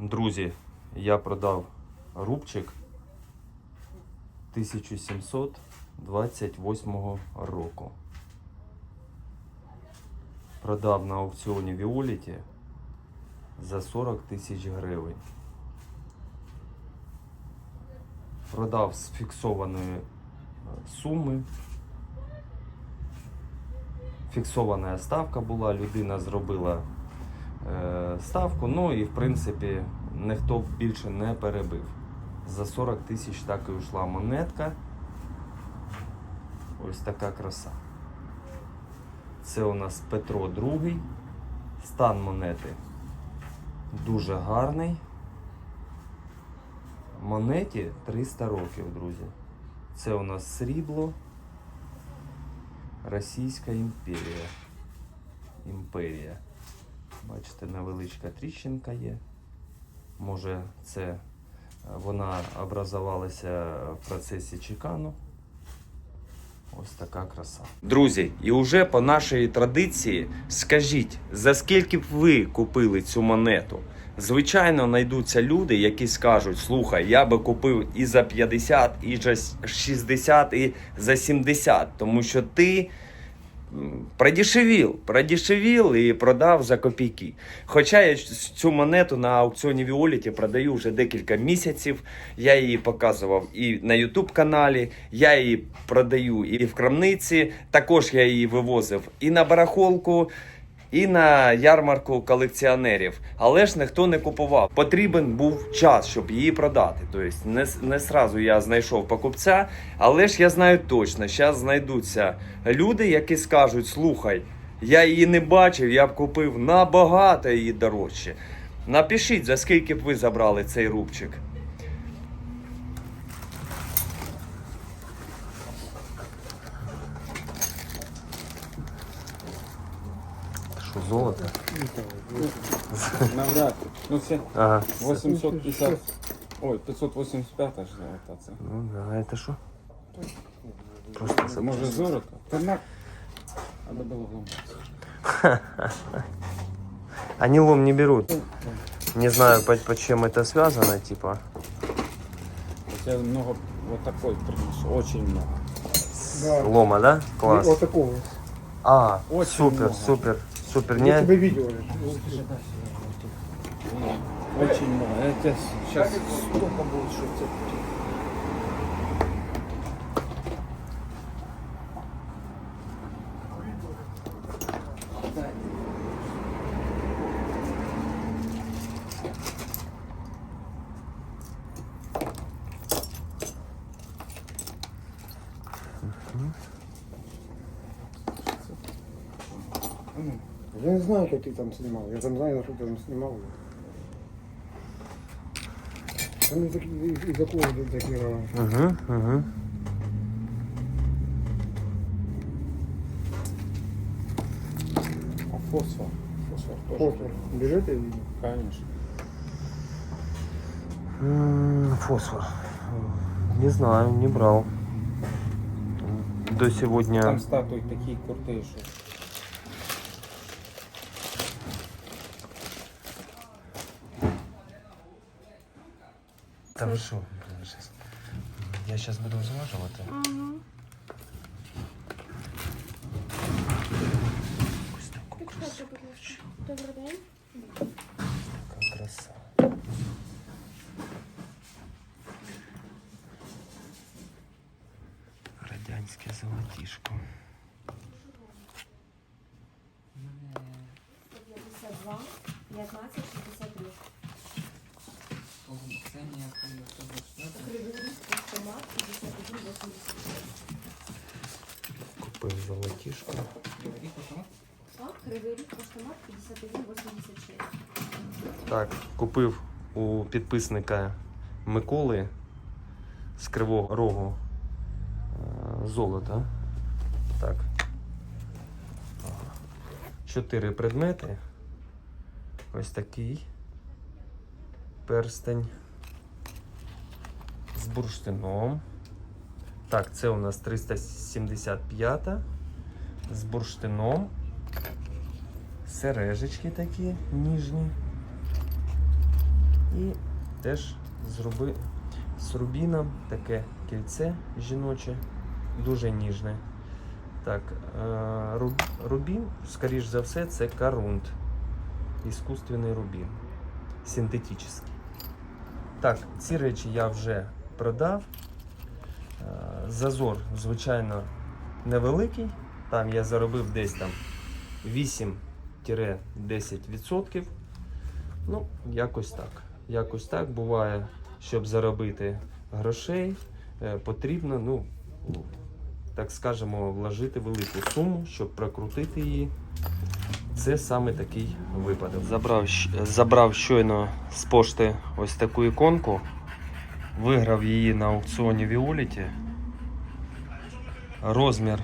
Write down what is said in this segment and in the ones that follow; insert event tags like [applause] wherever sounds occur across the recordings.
Друзі, я продав рубчик 1728 року. Продав на аукціоні Віоліті за 40 тисяч гривень. Продав з фіксованої е, суми. Фіксована ставка була, людина зробила ставку, ну і в принципі ніхто більше не перебив. За 40 тисяч так і йшла монетка. Ось така краса. Це у нас Петро II. Стан монети дуже гарний. Монеті 300 років, друзі. Це у нас срібло. Російська імперія. Імперія. Бачите, невеличка тріщинка є. Може, це е, вона образувалася в процесі чекану. Ось така краса. Друзі, і вже по нашій традиції скажіть, за скільки б ви купили цю монету? Звичайно, знайдуться люди, які скажуть: слухай, я би купив і за 50, і за 60, і за 70, тому що ти м, продешевів, продешевів і продав за копійки. Хоча я цю монету на аукціоні Віоліті продаю вже декілька місяців. Я її показував і на YouTube каналі, я її продаю і в крамниці. Також я її вивозив і на барахолку. І на ярмарку колекціонерів, але ж ніхто не купував. Потрібен був час, щоб її продати. Тобто не, не сразу я знайшов покупця, але ж я знаю точно, зараз знайдуться люди, які скажуть: слухай, я її не бачив, я б купив набагато її дорожче. Напишіть, за скільки б ви забрали цей рубчик. Що, золото? Навряд. Ну це Ага. 850. Ой, 585 аж золота це. Ну да, это что? Просто Це за- може золото? Та на. Надо було глибоко. [laughs] Они лом не берут. Не знаю, по, по чем это связано, типа. Це много вот такой приніс, очень много. Да. Лома, да? Класс. Вот такого. А, Очень супер, много. супер, супер. Я тебе видео. Очень много. Это сейчас столько будет, что це. не знаю, как ты там снимал. Я там знаю, что ты там снимал. Там из, из, из какого ты такие Угу, угу. А фосфор? Фосфор тоже. фосфор бежит или Конечно. М, Фосфор. Не знаю, не брал. До сегодня... Там статуї такі круті, що. Ви що? Я сейчас буду зважувати. Ось таку красу. Ласка. Добрий день. Така краса. Радянське золотішко. 152, 15, 63. Кривий ріг, автомат, 51, 86. Купив золотішко. Кривий ріг, автомат, 51, 86. Так, купив у підписника Миколи з Кривого Рогу е, золото. Так. Чотири предмети. Ось такий перстень з бурштином. Так, це у нас 375 з бурштином. Сережечки такі ніжні. І теж зроби з рубіном таке кільце жіноче, дуже ніжне. Так, е, руб- рубін, скоріш за все, це карунт. Іскусственний рубін. Синтетичний. Так, ці речі я вже продав. Е, Зазор, звичайно, невеликий. Там я заробив десь там 8-10%. Ну, якось так. Якось так буває, щоб заробити грошей, е, потрібно, ну, так скажемо, вложити велику суму, щоб прокрутити її. Це саме такий випадок. Забрав, забрав щойно з пошти ось таку іконку. Виграв її на аукціоні Violet. Розмір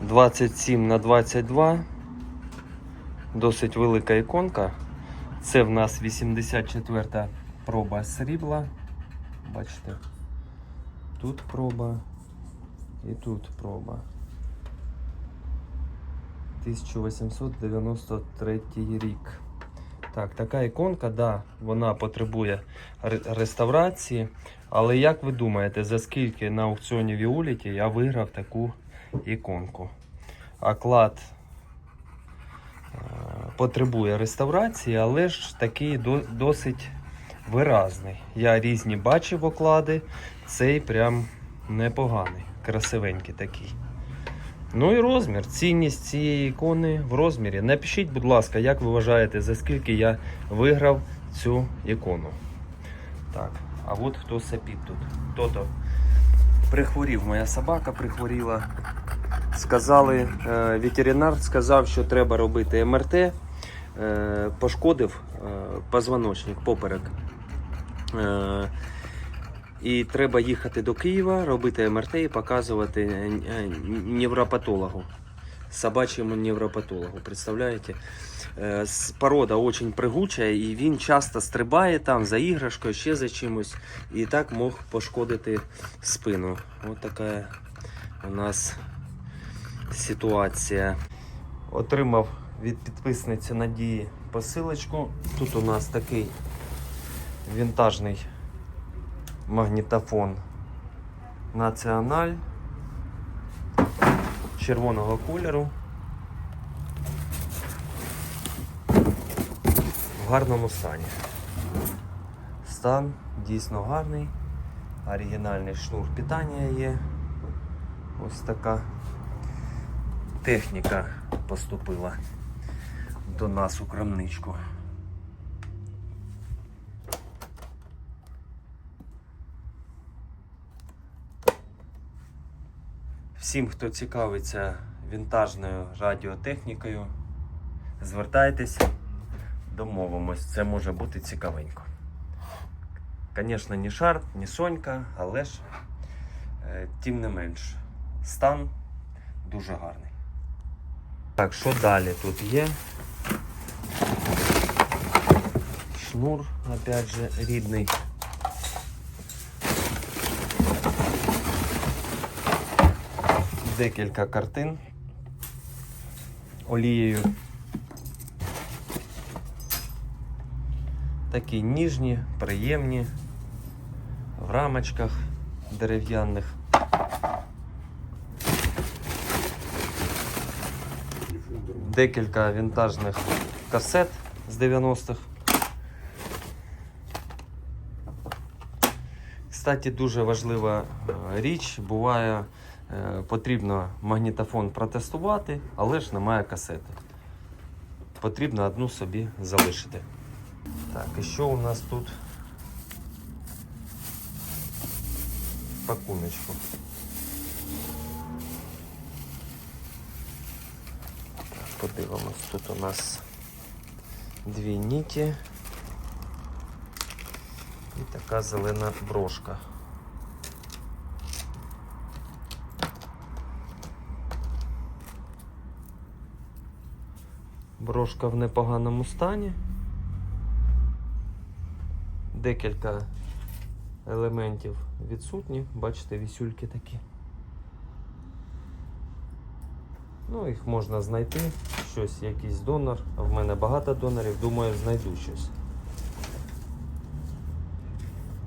27 на 22. Досить велика іконка. Це в нас 84 проба срібла. Бачите, тут проба і тут проба. 1893 рік. Так, така іконка, да, вона потребує реставрації. Але як ви думаєте, за скільки на аукціоні Віоліті я виграв таку іконку? А клад е, потребує реставрації, але ж такий досить виразний. Я різні бачив оклади, цей прям непоганий, красивенький такий. Ну і розмір, цінність цієї ікони в розмірі. Напишіть, будь ласка, як ви вважаєте, за скільки я виграв цю ікону. Так, а от хто сапіт тут. Хто-то прихворів, моя собака прихворіла. Сказали, е, ветеринар сказав, що треба робити МРТ. Е, пошкодив е, позвоночник поперек. І треба їхати до Києва, робити МРТ і показувати невропатологу. Собачьему невропатологу, представляєте? Е, Порода очень пригуча, і він часто стрибає там за іграшкою, ще за чимось, і так мог пошкодити спину. Ось така у нас ситуація. Отримав від підписниці Надії посилочку. Тут у нас такий вінтажний магнітофон Національ червоного кольору. В гарному стані. Стан дійсно гарний. Оригінальний шнур питання є. Ось така техніка поступила до нас у крамничку. Всім, хто цікавиться вінтажною радіотехнікою, звертайтесь, домовимось, це може бути цікавенько. Звісно, не шарп, не сонька, але ж е, тим не менш, стан дуже гарний. Так, що далі тут є? Шнур, опять же, рідний. Декілька картин олією. Такі ніжні, приємні, в рамочках дерев'яних. Декілька вінтажних касет з 90-х. Кстати, дуже важлива е, річ. Буває, потрібно магнітофон протестувати, але ж немає касети. Потрібно одну собі залишити. Так, і що у нас тут? Пакуночку. Подивимось, тут у нас дві ніті і така зелена брошка. Брошка в непоганому стані. Декілька елементів відсутні. Бачите, вісюльки такі. Ну, їх можна знайти. Щось, якийсь донор. А в мене багато донорів. Думаю, знайду щось.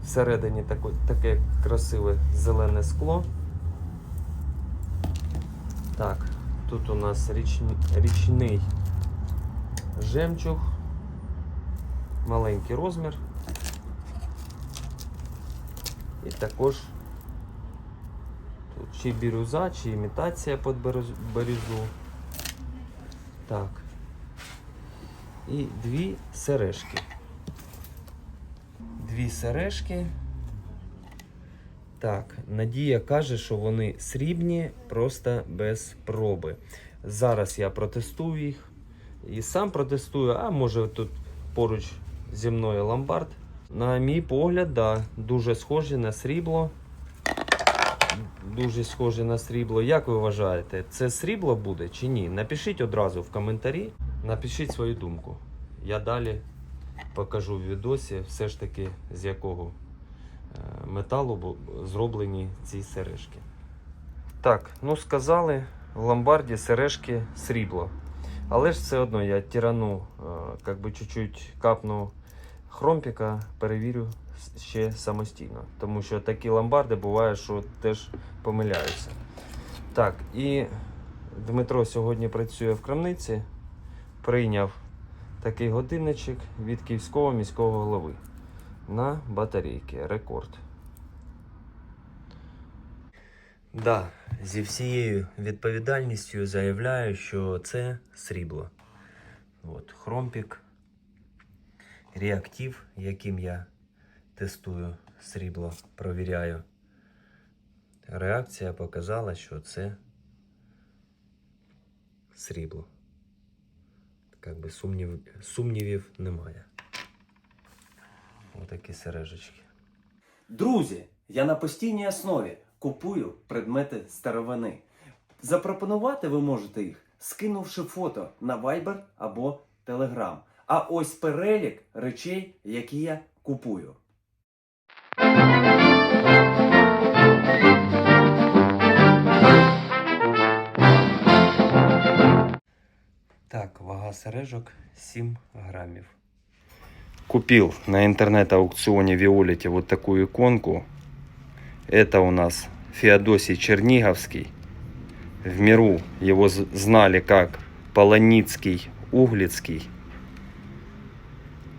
Всередині таке, таке красиве зелене скло. Так, тут у нас річні, річний жемчуг. Маленький розмір. І також тут чи бірюза, чи імітація під бірюзу. Так. І дві сережки. Дві сережки. Так, Надія каже, що вони срібні, просто без проби. Зараз я протестую їх. І сам протестую, а може тут поруч зі мною ломбард. На мій погляд, да, дуже схожі на срібло. Дуже схожі на срібло. Як ви вважаєте, це срібло буде чи ні? Напишіть одразу в коментарі, напишіть свою думку. Я далі покажу в відосі, все ж таки з якого е, металу зроблені ці сережки. Так, ну сказали, в ломбарді сережки срібло. Але ж все одно я тирану, е, как би чуть-чуть капну хромпіка, перевірю ще самостійно. Тому що такі ломбарди буває, що теж помиляються. Так, і Дмитро сьогодні працює в крамниці, прийняв такий годинничок від Київського міського голови на батарейки. Рекорд. Да, зі всією відповідальністю заявляю, що це срібло. От, хромпік, реактив, яким я тестую срібло, провіряю. Реакція показала, що це срібло. Как би сумнів, сумнівів немає. Отакі сережечки. Друзі, я на постійній основі купую предмети старовини. Запропонувати ви можете їх, скинувши фото на Viber або Telegram. А ось перелік речей, які я купую. Так, вага сережок 7 граммов. Купил на интернет-аукционе Виолете вот такую иконку. Это у нас Феодосий Черниговский. В миру его знали как Полоницкий, Углицкий.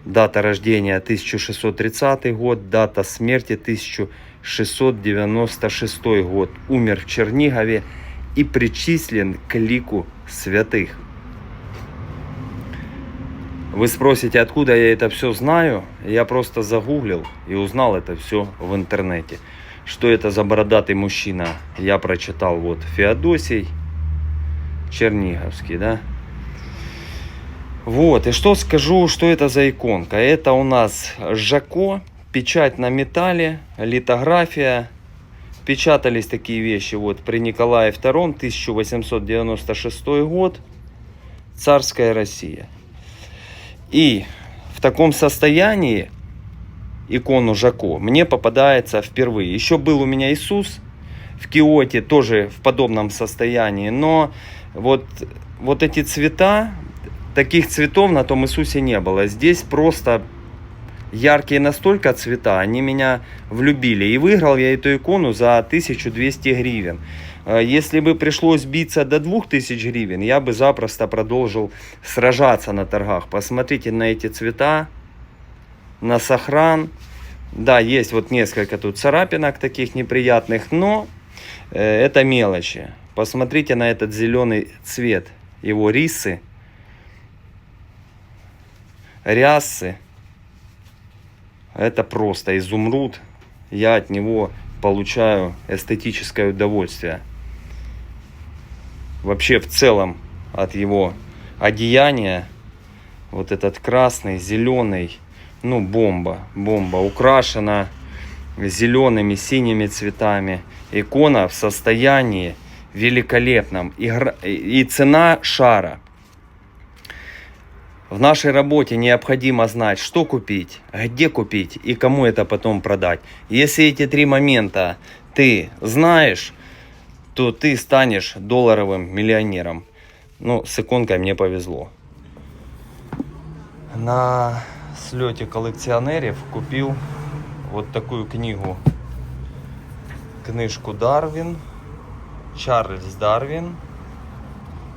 Дата рождения 1630 год, дата смерти 1696 год. Умер в Чернигове и причислен к лику святых. Вы спросите, откуда я это все знаю? Я просто загуглил и узнал это все в интернете. Что это за бородатый мужчина? Я прочитал вот Феодосий Черниговский, да? Вот, и что скажу, что это за иконка? Это у нас Жако, печать на металле, литография. Печатались такие вещи вот при Николае II, 1896 год, царская Россия. И в таком состоянии икону Жако мне попадается впервые. Еще был у меня Иисус в Киоте, тоже в подобном состоянии. Но вот, вот эти цвета, таких цветов на том Иисусе не было. Здесь просто яркие настолько цвета, они меня влюбили. И выиграл я эту икону за 1200 гривен. Э, Если бы пришлось биться до 2000 гривен, я бы запросто продолжил сражаться на торгах. Посмотрите на эти цвета, на сохран. Да, есть вот несколько тут царапинок таких неприятных, но э, это мелочи. Посмотрите на этот зеленый цвет, его рисы, рясы. Это просто изумруд. Я от него получаю эстетическое удовольствие. Вообще в целом от его одеяния вот этот красный, зеленый, ну бомба, бомба, украшена зелеными, синими цветами. Икона в состоянии великолепном. Игра- И цена шара. В нашей работе необходимо знать, что купить, где купить и кому это потом продать. Если эти три момента ты знаешь, то ты станешь долларовым миллионером. Ну, с иконкой мне повезло. На слете коллекционеров купил вот такую книгу. Книжку Дарвин. Чарльз Дарвин.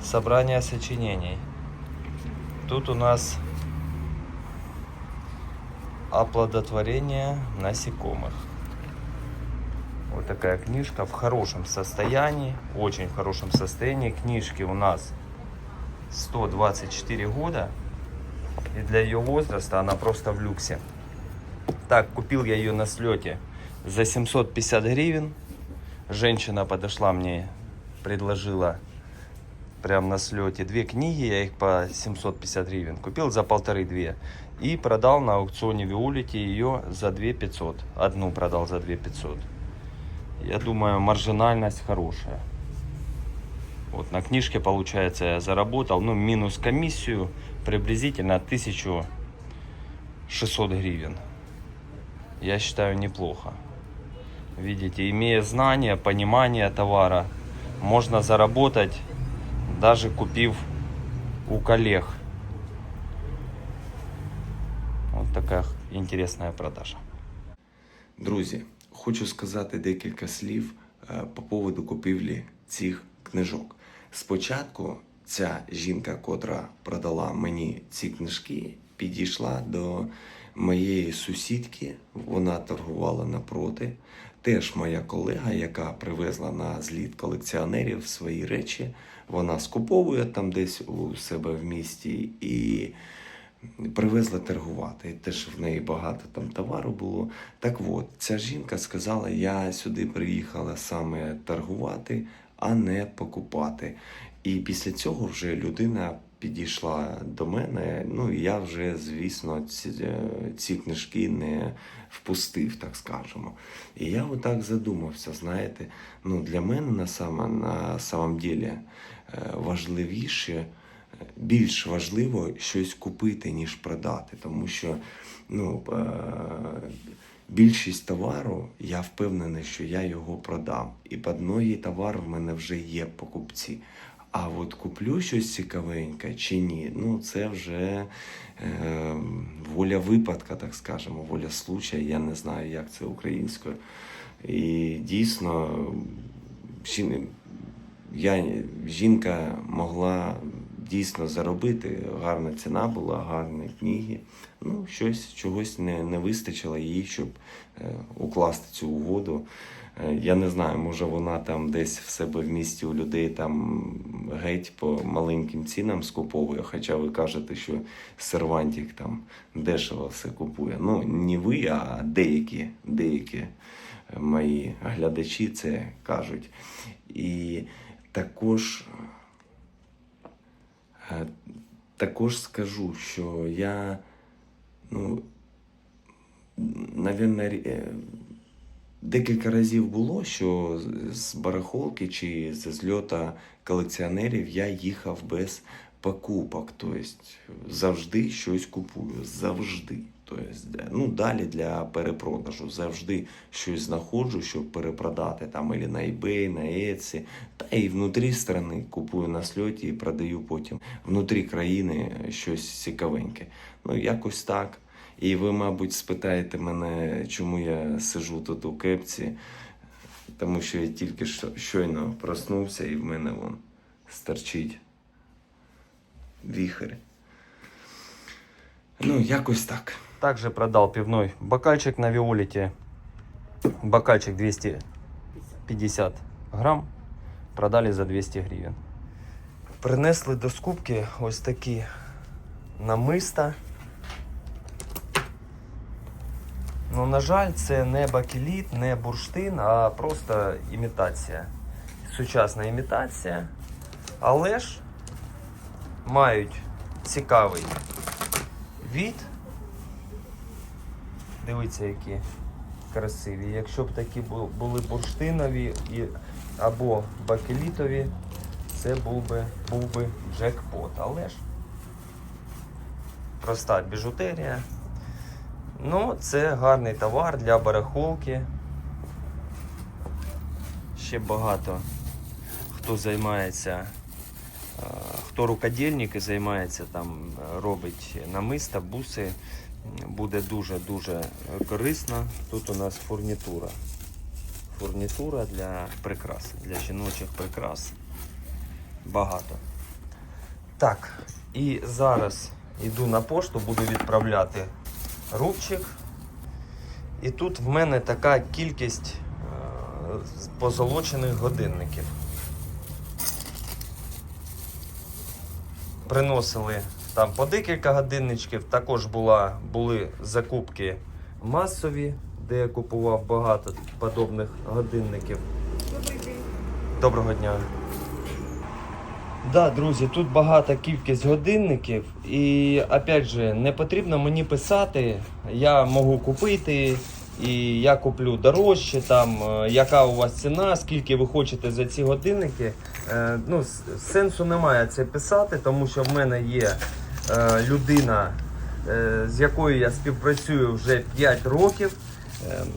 Собрание сочинений. Тут у нас оплодотворение насекомых. Вот такая книжка в хорошем состоянии, очень в хорошем состоянии. Книжки у нас 124 года. И для ее возраста она просто в люксе. Так, купил я ее на слете за 750 гривен. Женщина подошла мне, предложила прям на слете две книги, я их по 750 гривен купил за полторы две. И продал на аукционе Виолити ее за 2 500. Одну продал за 2 500. Я думаю, маржинальность хорошая. Вот на книжке, получается, я заработал, ну, минус комиссию, приблизительно 1600 гривен. Я считаю неплохо. Видите, имея знания, понимание товара, можно заработать, даже купив у коллег. Вот такая интересная продажа. Друзі, хочу сказати декілька слів е, по поводу купівлі цих книжок. Спочатку ця жінка, котра продала мені ці книжки, підійшла до моєї сусідки, вона торгувала напроти. Теж моя колега, яка привезла на зліт колекціонерів свої речі, вона скуповує там десь у себе в місті і привезла торгувати. Теж в неї багато там товару було. Так от, ця жінка сказала: я сюди приїхала саме торгувати, а не покупати. І після цього вже людина підійшла до мене. Ну і я вже, звісно, ці, е, ці книжки не впустив, так скажемо. І я отак задумався, знаєте, ну для мене на саме на самом ділі е, важливіше більш важливо щось купити, ніж продати. Тому що ну, е, більшість товару, я впевнений, що я його продам. І під ноги товар в мене вже є покупці. А от куплю щось цікавеньке чи ні, ну це вже е, воля випадка, так скажемо, воля случая. Я не знаю, як це українською. І дійсно, жін- я, жінка могла дійсно заробити, гарна ціна була, гарні книги. Ну, щось чогось не, не вистачило їй, щоб е, укласти цю угоду. Е, я не знаю, може вона там десь в себе в місті у людей там геть по маленьким цінам скуповує, хоча ви кажете, що сервантик там дешево все купує. Ну, не ви, а деякі, деякі мої глядачі це кажуть. І також, також скажу, що я, ну, рі- е, декілька разів було, що з барахолки чи з зльота колекціонерів я їхав без покупок. Тобто завжди щось купую. Завжди. Тобто, ну, далі для перепродажу. Завжди щось знаходжу, щоб перепродати там або на eBay, на Etsy. Та і внутрі країни купую на сльоті і продаю потім внутрі країни щось цікавеньке. Ну, якось так. І ви, мабуть, спитаєте мене, чому я сижу тут у кепці, тому що я тільки що, щойно проснувся і в мене вон стерчить віхер. Ну, якось так. Также продал пивной бокальчик на Виолите. Бокальчик 250 грам. Продали за 200 гривен. Принесли до скупки ось такі намиста. Ну, на жаль, це не бакеліт, не бурштин, а просто імітація. Сучасна імітація. Але ж мають цікавий від. Дивіться, які красиві. Якщо б такі були бурштинові і, або бакелітові, це був би, був би джекпот. Але ж проста біжутерія. Ну, це гарний товар для барахолки. Ще багато хто займається, е, хто рукодільник і займається там, робить намиста, буси. Буде дуже-дуже корисна. Тут у нас фурнітура. Фурнітура для прикрас, для жіночих прикрас. Багато. Так, і зараз йду на пошту, буду відправляти рубчик. І тут в мене така кількість е, позолочених годинників. Приносили там по декілька годинничків. Також була, були закупки масові, де я купував багато подобних годинників. Доброго дня. Да, друзі, тут багата кількість годинників, і опять же, не потрібно мені писати. Я можу купити, і я куплю дорожче, там, е, яка у вас ціна, скільки ви хочете за ці годинники. Е, ну, сенсу немає це писати, тому що в мене є людина, е, з якою я співпрацюю вже 5 років. Ем,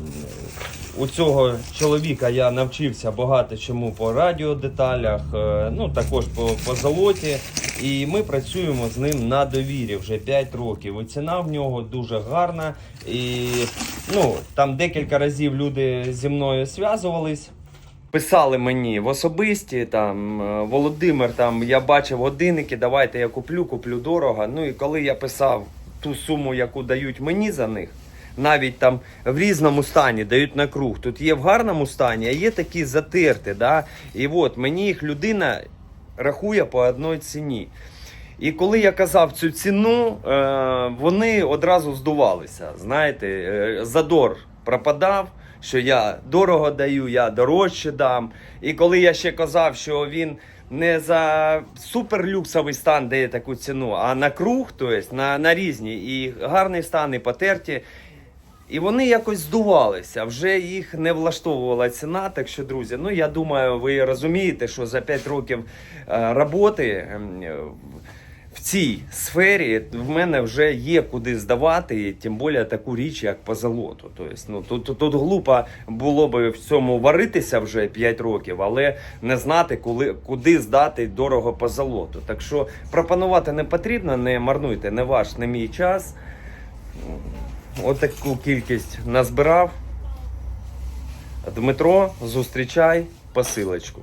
у цього чоловіка я навчився багато чому по радіодеталях, е, ну також по, по золоті. І ми працюємо з ним на довірі вже 5 років. І ціна в нього дуже гарна. І ну, там декілька разів люди зі мною зв'язувались. Писали мені в особисті, там е, Володимир, там я бачив годинники, давайте я куплю, куплю дорого. Ну і коли я писав ту суму, яку дають мені за них, навіть там в різному стані дають на круг. Тут є в гарному стані, а є такі затерти. Да? І от мені їх людина рахує по одній ціні. І коли я казав цю ціну, е, вони одразу здувалися. Знаєте, е, задор пропадав, що я дорого даю, я дорожче дам. І коли я ще казав, що він не за суперлюксовий стан дає таку ціну, а на круг, тобто на, на різні, і гарний стан, і потерті. І вони якось здувалися, вже їх не влаштовувала ціна. Так що, друзі, ну я думаю, ви розумієте, що за 5 років е, роботи ем, в цій сфері в мене вже є куди здавати, тим більше таку річ, як позолоту. Тобто, ну, тут, тут, глупо було би в цьому варитися вже 5 років, але не знати, коли, куди здати дорого позолоту. Так що пропонувати не потрібно, не марнуйте не ваш, не мій час. Отаку кількість назбирав. Дмитро, зустрічай посилочку.